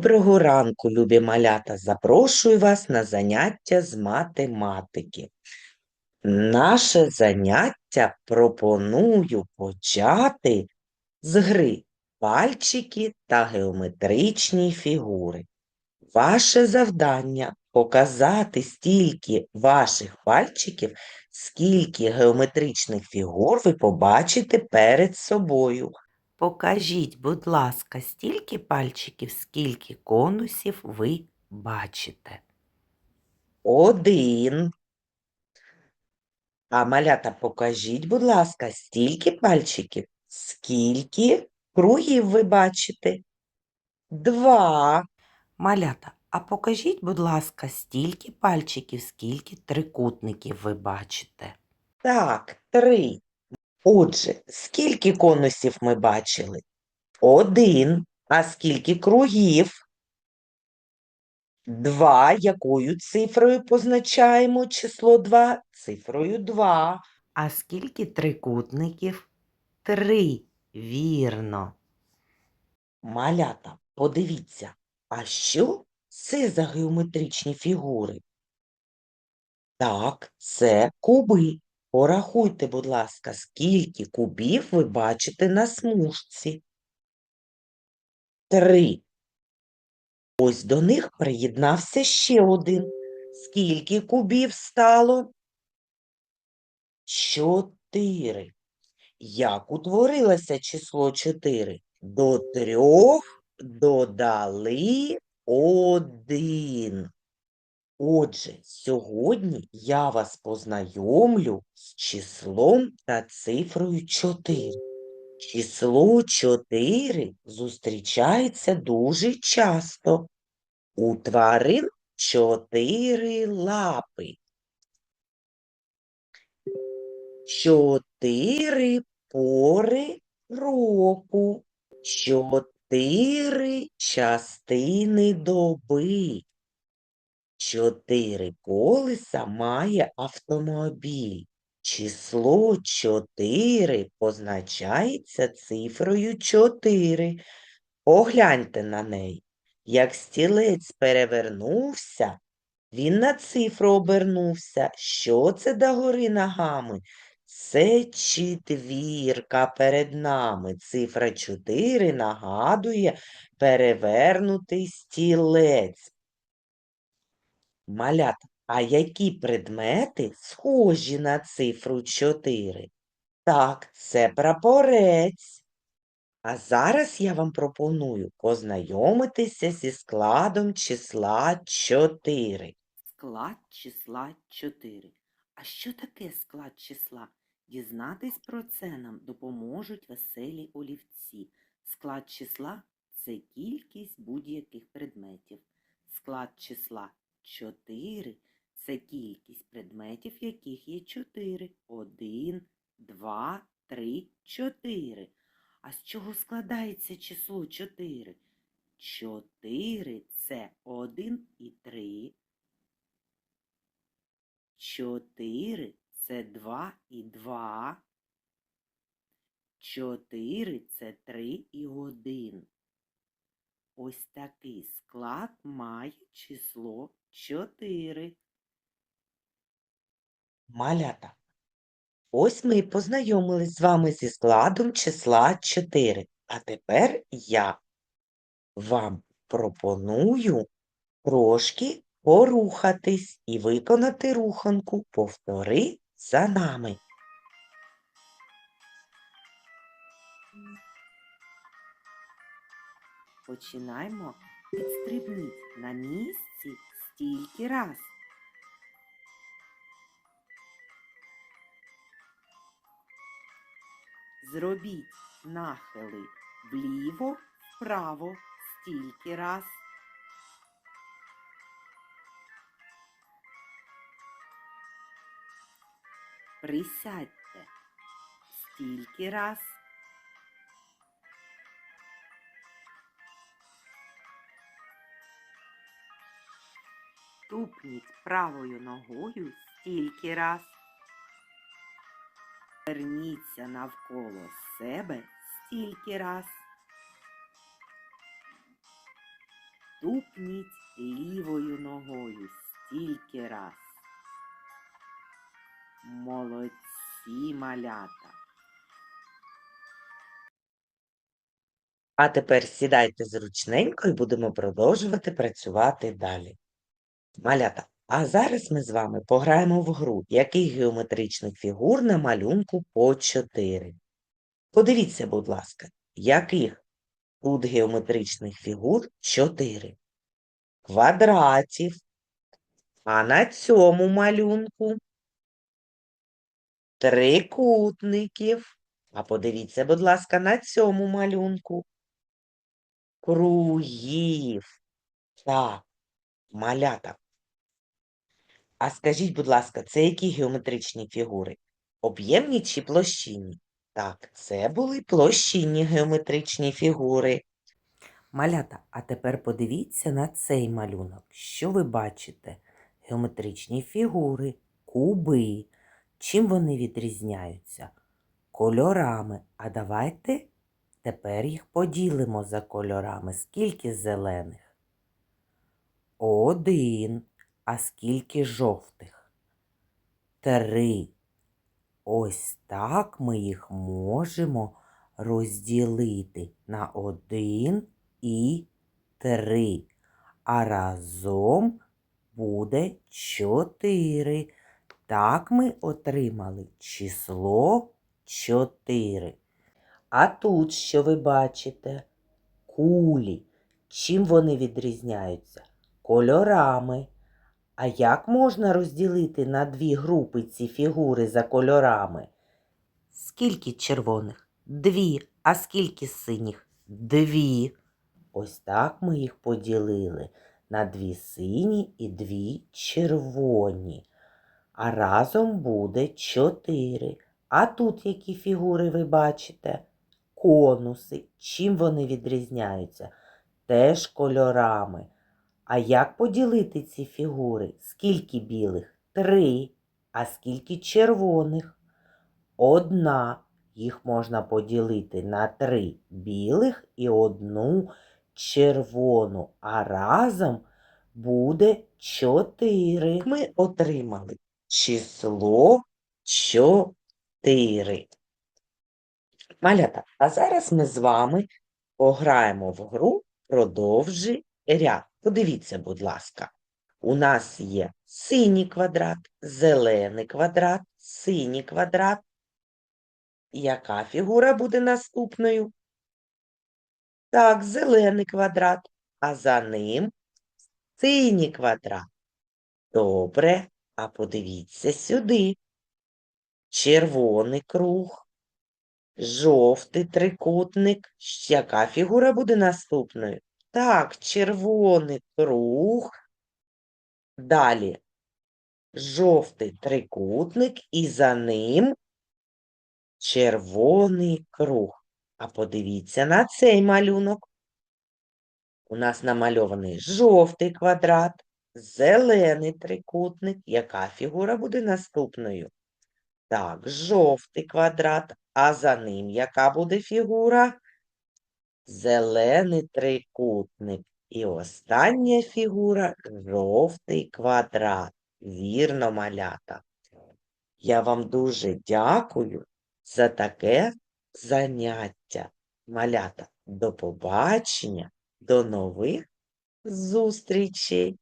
Доброго ранку, любі малята! Запрошую вас на заняття з математики. Наше заняття пропоную почати з гри пальчики та геометричні фігури. Ваше завдання показати стільки ваших пальчиків, скільки геометричних фігур ви побачите перед собою. Покажіть, будь ласка, стільки пальчиків, скільки конусів ви бачите. Один. А малята, покажіть, будь ласка, стільки пальчиків, скільки кругів ви бачите. Два. Малята, а покажіть, будь ласка, стільки пальчиків, скільки трикутників ви бачите. Так, три. Отже, скільки конусів ми бачили? Один. А скільки кругів? Два. Якою цифрою позначаємо число два? Цифрою два. А скільки трикутників? Три. Вірно. Малята, подивіться, а що це за геометричні фігури? Так, це куби. Порахуйте, будь ласка, скільки кубів ви бачите на смужці. Три. Ось до них приєднався ще один. Скільки кубів стало? Чотири. Як утворилося число чотири? До трьох додали один. Отже, сьогодні я вас познайомлю з числом та цифрою 4. Число 4 зустрічається дуже часто. У тварин чотири лапи. Чотири пори року. Чотири частини доби. Чотири колеса має автомобіль. Число 4 позначається цифрою 4. Погляньте на неї. Як стілець перевернувся, він на цифру обернувся. Що це догори ногами? Це четвірка перед нами. Цифра 4 нагадує перевернутий стілець. Малята, а які предмети схожі на цифру 4? Так, це прапорець. А зараз я вам пропоную познайомитися зі складом числа 4. Склад числа 4. А що таке склад числа? Дізнатись про це нам допоможуть веселі олівці. Склад числа це кількість будь-яких предметів. Склад числа 4 це кількість предметів, яких є 4. 1, 2, 3, 4. А з чого складається число 4? 4 це 1 і 3. 4 це 2 і 2. 4 це 3 і 1. Ось такий склад має число 4. Малята. Ось ми і познайомились з вами зі складом числа 4. А тепер я вам пропоную трошки порухатись і виконати руханку. Повтори за нами. Починаємо підстрибніть на місці стільки раз. Зробіть нахили вліво, вправо стільки раз. Присядьте стільки раз. Тупніть правою ногою стільки раз. Верніться навколо себе стільки раз. Тупніть лівою ногою стільки раз. Молодці малята. А тепер сідайте зручненько і будемо продовжувати працювати далі. Малята, а зараз ми з вами пограємо в гру, яких геометричних фігур на малюнку по 4. Подивіться, будь ласка, яких тут геометричних фігур 4. Квадратів. А на цьому малюнку трикутників. А подивіться, будь ласка, на цьому малюнку кругів. Так, малята. А скажіть, будь ласка, це які геометричні фігури? Об'ємні чи площинні? Так, це були площинні геометричні фігури. Малята, а тепер подивіться на цей малюнок. Що ви бачите? Геометричні фігури, куби. Чим вони відрізняються? Кольорами. А давайте тепер їх поділимо за кольорами. Скільки зелених? Один. А скільки жовтих? Три. Ось так ми їх можемо розділити на один і три. А разом буде чотири. Так ми отримали число 4. А тут що ви бачите? Кулі. Чим вони відрізняються? Кольорами. А як можна розділити на дві групи ці фігури за кольорами? Скільки червоних? Дві. А скільки синіх? Дві. Ось так ми їх поділили на дві сині і дві червоні. А разом буде чотири. А тут які фігури ви бачите? Конуси. Чим вони відрізняються? Теж кольорами. А як поділити ці фігури? Скільки білих? Три. А скільки червоних? Одна. Їх можна поділити на три білих і одну червону. А разом буде чотири. Ми отримали число 4. Малята, а зараз ми з вами пограємо в гру «Продовжи ряд». Подивіться, будь ласка. У нас є синій квадрат, зелений квадрат, синій квадрат. Яка фігура буде наступною? Так, зелений квадрат, а за ним синій квадрат. Добре, а подивіться сюди. Червоний круг, жовтий трикутник. Яка фігура буде наступною? Так, червоний круг. Далі жовтий трикутник і за ним червоний круг. А подивіться на цей малюнок. У нас намальований жовтий квадрат, зелений трикутник. Яка фігура буде наступною? Так, жовтий квадрат, а за ним яка буде фігура? Зелений трикутник. І остання фігура жовтий квадрат. Вірно, малята. Я вам дуже дякую за таке заняття. Малята, до побачення, до нових зустрічей.